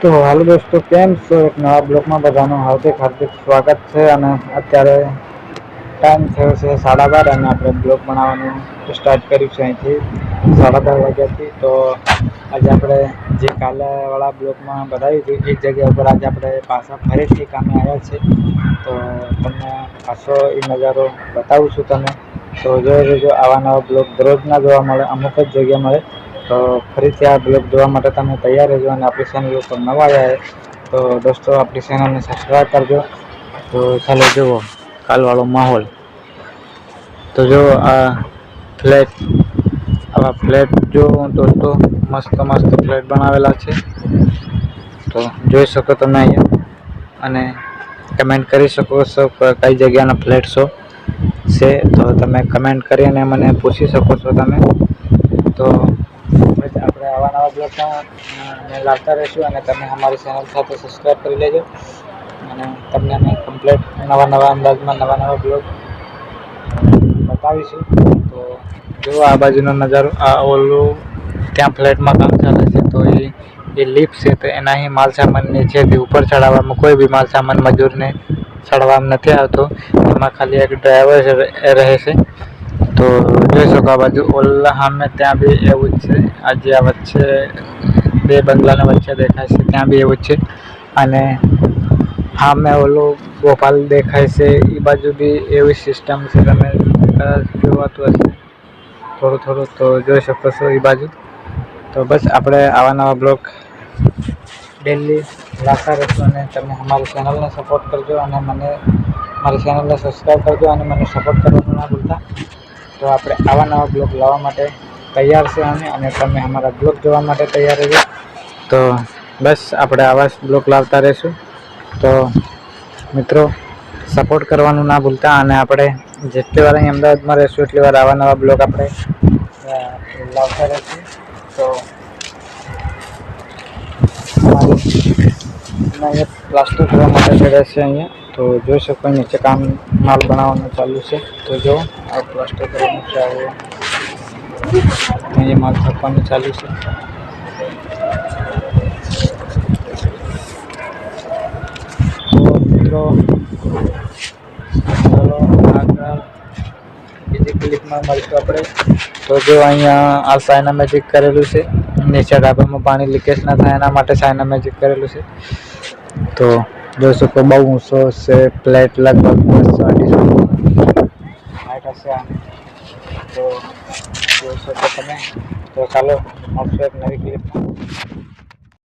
તો હાલો દોસ્તો, કેમ છો? એક નવા બ્લોકમાં બધાનું હાર્દિક હાર્દિક સ્વાગત છે અને અત્યારે ટાઈમ થયો છે સાડા બાર અને આપણે બ્લોક બનાવવાનું સ્ટાર્ટ કર્યું છે અહીંથી સાડા બાર વાગ્યાથી. તો આજે આપણે જે કાલેવાળા બ્લોકમાં બનાવી હતી એ જગ્યા ઉપર આજે આપણે પાછા ફરીથી કામે આવ્યા છે તો તમને પાછો એ નજારો બતાવું છું તમે તો જોઈ લેજો, આવા નવા બ્લોક દરરોજ ના જોવા મળે, અમુક જ જગ્યા મળે. તો ફરીથી આ બ્લોગ જોવા માટે તમે તૈયાર રહેજો અને આપણી ચેનલ ઉપર નવા આવ્યા તો દોસ્તો આપણી ચેનલને સબસ્ક્રાઈબ કરજો. તો ચાલો જુઓ કાલવાળો માહોલ. તો જો આ ફ્લેટ આવા ફ્લેટ જો દોસ્તો, મસ્ત મસ્ત ફ્લેટ બનાવેલા છે. તો જોઈ શકો તમે અહીંયા અને કમેન્ટ કરી શકો છો કઈ જગ્યાના ફ્લેટ છો. છે, તો તમે કમેન્ટ કરીને મને પૂછી શકો છો તમે. તો બ્લોગમાં અમે લાવતા રહીશું અને તમે અમારી ચેનલ સાથે સબસ્ક્રાઈબ કરી લેજો. અને તમને અમે કમ્પ્લેટ નવા નવા અંદાજમાં નવા નવા બ્લોગ બતાવીશું. તો જો આ બાજુનો નજારો, આ ઓલું ત્યાં ફ્લેટમાં કામ ચાલે છે. તો એ એ લિફ્ટ છે, તો એના અહીં માલ સામાન નીચેથી ઉપર ચડાવવામાં કોઈ બી માલ સામાન મજૂરને ચડવામાં નથી આવતો. એમાં ખાલી એક ડ્રાઈવર રહે છે. તો જોઈ શકો આ બાજુ ઓલા સામે ત્યાં બી એવું જ છે. આજે આ વચ્ચે બે બંગલાના વચ્ચે દેખાય છે, ત્યાં બી એવું જ છે. અને સામે ઓલું ગોપાલ દેખાય છે એ બાજુ બી એવી સિસ્ટમ છે, તમે જોવાતું હશે. થોડું થોડું તો જોઈ શકો છો એ બાજુ. તો બસ આપણે આવા નવા બ્લોગ ડેલી લાવતા રહીશું અને તમે અમારી ચેનલને સપોર્ટ કરજો અને મને, મારી ચેનલને સબસ્ક્રાઈબ કરજો અને મને સપોર્ટ કરવાનું ના ભૂલતા. તો આપણે આવા નવા બ્લોગ લાવવા માટે તૈયાર છે અમે, અને તમે અમારા બ્લોગ જોવા માટે તૈયાર રહેજો. તો બસ આપણે આવા બ્લોગ લાવતા રહીશું. તો મિત્રો સપોર્ટ કરવાનું ના ભૂલતા, અને આપણે જેટલી વાર અહીં અમદાવાદમાં રહીશું, એટલી વાર આવા નવા બ્લોગ આપણે લાવતા રહીશું. તો પ્લાસ્ટિક જોવા માટે ચડે છે અહીંયા. તો જોઈ શકો નીચે કામ માલ બનાવવાનું ચાલુ છે. તો જો, આ પ્લાસ્ટર કરવાનું છે. આવો અહીંયા માલ છાપવાનું ચાલુ છે. તો મિત્રો, ચાલો બીજી ક્લિપમાં મળશું આપણે. તો જો અહીંયા આ સાયના મેજિક કરેલું છે. નીચે ડાબામાં પાણી લીકેજ ના થાય એના માટે સાયના મેજિક કરેલું છે. તો જોઈ શકો બહુ ઊંચો છે પ્લેટ લગભગ બસો અઢીસો હાઈટ હશે આની તો જોઈ શકો તમે. તો ચાલો, મળશું એક નવી ક્લિપમાં